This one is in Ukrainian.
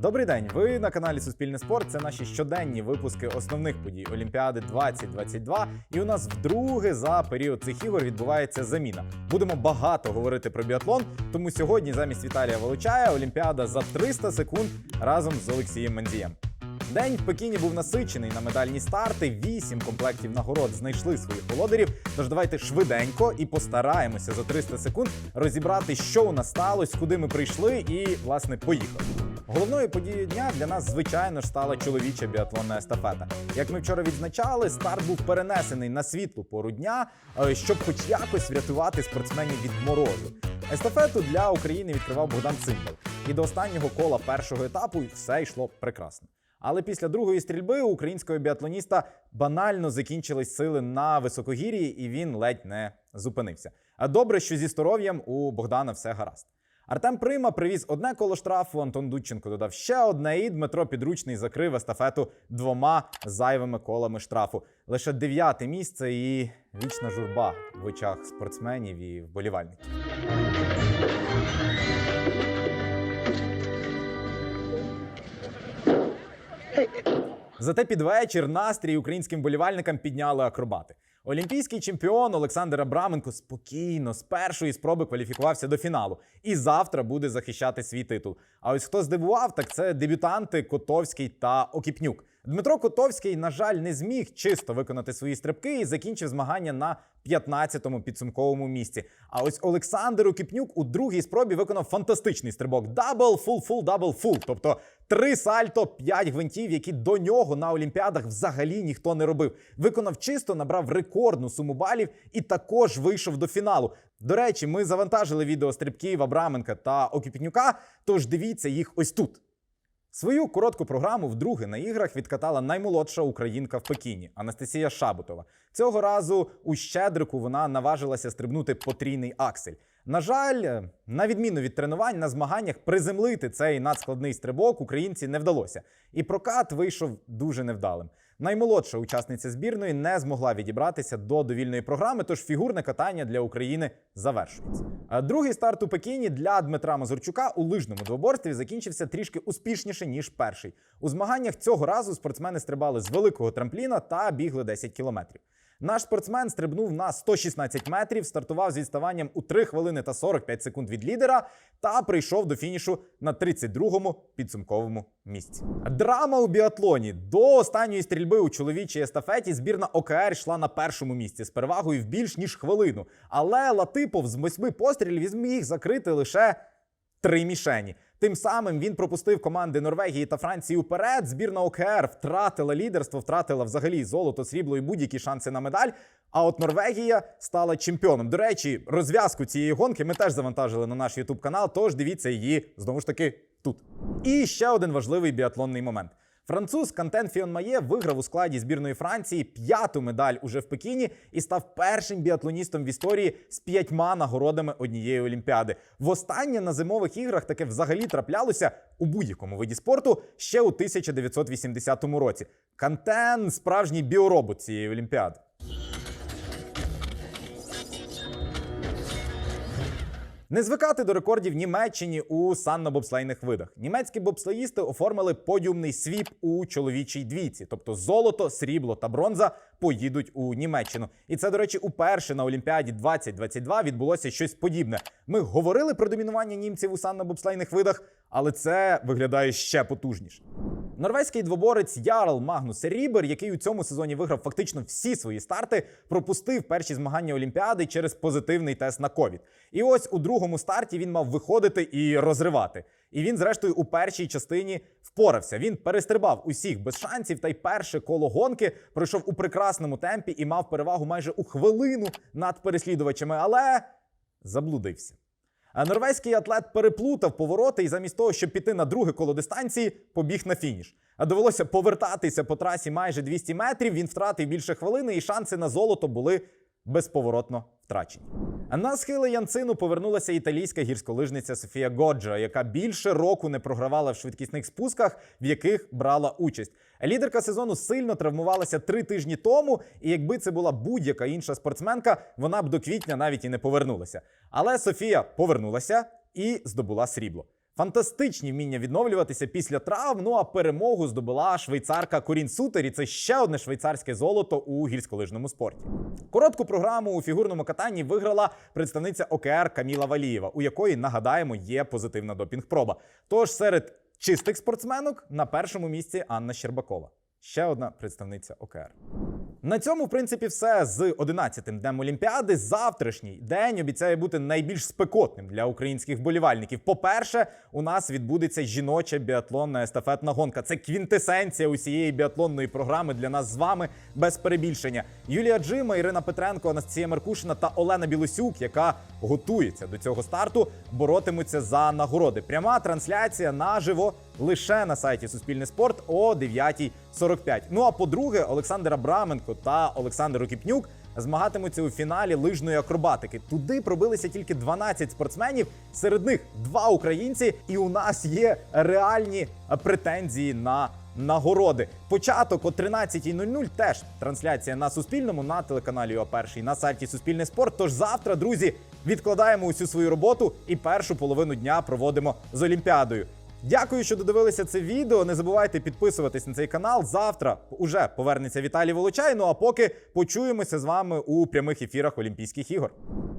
Добрий день. Ви на каналі Суспільне Спорт. Це наші щоденні випуски основних подій Олімпіади 2022. І у нас вдруге за період цих ігор відбувається заміна. Будемо багато говорити про біатлон. Тому сьогодні замість Віталія Волочая Олімпіада за 300 секунд разом з Олексієм Мандієм. День в Пекіні був насичений на медальні старти. Вісім комплектів нагород знайшли своїх володарів. Тож давайте швиденько і постараємося за 300 секунд розібрати, що у нас сталося, куди ми прийшли, і власне поїхали. Головною подією дня для нас, звичайно ж, стала чоловіча біатлонна естафета. Як ми вчора відзначали, старт був перенесений на світлу пору дня, е, щоб хоч якось врятувати спортсменів від морозу. Естафету для України відкривав Богдан Цимбал. І до останнього кола першого етапу все йшло прекрасно. Але після другої стрільби у українського біатлоніста банально закінчились сили на високогір'ї, і він ледь не зупинився. А добре, що зі здоров'ям у Богдана все гаразд. Артем Прима привіз одне коло штрафу, Антон Дудченко додав ще одне, і Дмитро Підручний закрив естафету двома зайвими колами штрафу. Лише дев'яте місце і вічна журба в очах спортсменів і вболівальників. Зате під вечір настрій українським болівальникам підняли акробати. Олімпійський чемпіон Олександр Абраменко спокійно з першої спроби кваліфікувався до фіналу і завтра буде захищати свій титул. А ось хто здивував, так це дебютанти Котовський та Окіпнюк. Дмитро Котовський, на жаль, не зміг чисто виконати свої стрибки і закінчив змагання на 15-му підсумковому місці. А ось Олександр Окіпнюк у другій спробі виконав фантастичний стрибок: дабл, фул, фул, дабл, фул. Тобто три сальто, п'ять гвинтів, які до нього на Олімпіадах взагалі ніхто не робив. Виконав чисто, набрав рекордну суму балів і також вийшов до фіналу. До речі, ми завантажили відео стрибків Абраменка та Окіпнюка, тож дивіться їх ось тут. Свою коротку програму вдруге на іграх відкатала наймолодша українка в Пекіні Анастасія Шабутова. Цього разу у Щедрику вона наважилася стрибнути потрійний аксель. На жаль, е, на відміну від тренувань, на змаганнях приземлити цей надскладний стрибок українці не вдалося, і прокат вийшов дуже невдалим. Наймолодша учасниця збірної не змогла відібратися до довільної програми, тож фігурне катання для України завершується. Другий старт у Пекіні для Дмитра Мазурчука у лижному двоборстві закінчився трішки успішніше ніж перший. У змаганнях цього разу спортсмени стрибали з великого трампліна та бігли 10 кілометрів. Наш спортсмен стрибнув на 116 метрів, стартував з відставанням у 3 хвилини та 45 секунд від лідера та прийшов до фінішу на 32-му підсумковому місці. Драма у біатлоні до останньої стрільби у чоловічій естафеті збірна ОКР йшла на першому місці з перевагою в більш ніж хвилину. Але Латипов з восьми пострілів зміг закрити лише три мішені. Тим самим він пропустив команди Норвегії та Франції уперед. Збірна ОКР втратила лідерство, втратила взагалі золото, срібло і будь-які шанси на медаль. А от Норвегія стала чемпіоном. До речі, розв'язку цієї гонки ми теж завантажили на наш Ютуб канал. Тож дивіться її знову ж таки тут. І ще один важливий біатлонний момент. Француз Кантен Фіонмає виграв у складі збірної Франції п'яту медаль уже в Пекіні і став першим біатлоністом в історії з п'ятьма нагородами однієї олімпіади. Востаннє на зимових іграх таке взагалі траплялося у будь-якому виді спорту ще у 1980 році. Кантен справжній біоробот цієї олімпіади. Не звикати до рекордів Німеччині у санно-бобслейних видах. Німецькі бобслеїсти оформили подіумний свіп у чоловічій двійці, тобто золото, срібло та бронза поїдуть у Німеччину. І це, до речі, уперше на Олімпіаді 2022 відбулося щось подібне. Ми говорили про домінування німців у санно-бобслейних видах, але це виглядає ще потужніше. Норвезький двоборець Ярл Магнус Рібер, який у цьому сезоні виграв фактично всі свої старти, пропустив перші змагання Олімпіади через позитивний тест на ковід. І ось у другому старті він мав виходити і розривати. І він, зрештою, у першій частині впорався. Він перестрибав усіх без шансів, та й перше коло гонки пройшов у прекрасному темпі і мав перевагу майже у хвилину над переслідувачами, але заблудився. Норвезький атлет переплутав повороти і замість того, щоб піти на друге коло дистанції, побіг на фініш. А довелося повертатися по трасі майже 200 метрів. Він втратив більше хвилини, і шанси на золото були безповоротно втрачені. На схили Янцину повернулася італійська гірськолижниця Софія Годжа, яка більше року не програвала в швидкісних спусках, в яких брала участь. Лідерка сезону сильно травмувалася три тижні тому, і якби це була будь-яка інша спортсменка, вона б до квітня навіть і не повернулася. Але Софія повернулася і здобула срібло. Фантастичні вміння відновлюватися після травм. Ну а перемогу здобула швейцарка Корін Сутер. І це ще одне швейцарське золото у гірськолижному спорті. Коротку програму у фігурному катанні виграла представниця ОКР Каміла Валієва, у якої нагадаємо є позитивна допінг-проба. Тож серед чистих спортсменок на першому місці Анна Щербакова. Ще одна представниця ОКР. На цьому, в принципі, все з 11-тим днем Олімпіади. Завтрашній день обіцяє бути найбільш спекотним для українських болівальників. По-перше, у нас відбудеться жіноча біатлонна естафетна гонка. Це квінтесенція усієї біатлонної програми для нас з вами без перебільшення. Юлія Джима, Ірина Петренко, Анастасія Меркушина та Олена Білосюк, яка готується до цього старту, боротимуться за нагороди. Пряма трансляція наживо лише на сайті Суспільне спорт о 9.45. Ну а по-друге, Олександр Абраменко та Олександр Окіпнюк змагатимуться у фіналі лижної акробатики. Туди пробилися тільки 12 спортсменів. Серед них два українці, і у нас є реальні претензії на. Нагороди. Початок о 13.00 теж трансляція на Суспільному на телеканалі ОА1 на сайті Суспільне спорт. Тож завтра, друзі, відкладаємо усю свою роботу і першу половину дня проводимо з Олімпіадою. Дякую, що додивилися це відео. Не забувайте підписуватись на цей канал. Завтра уже повернеться Віталій Волочай. Ну а поки почуємося з вами у прямих ефірах Олімпійських ігор.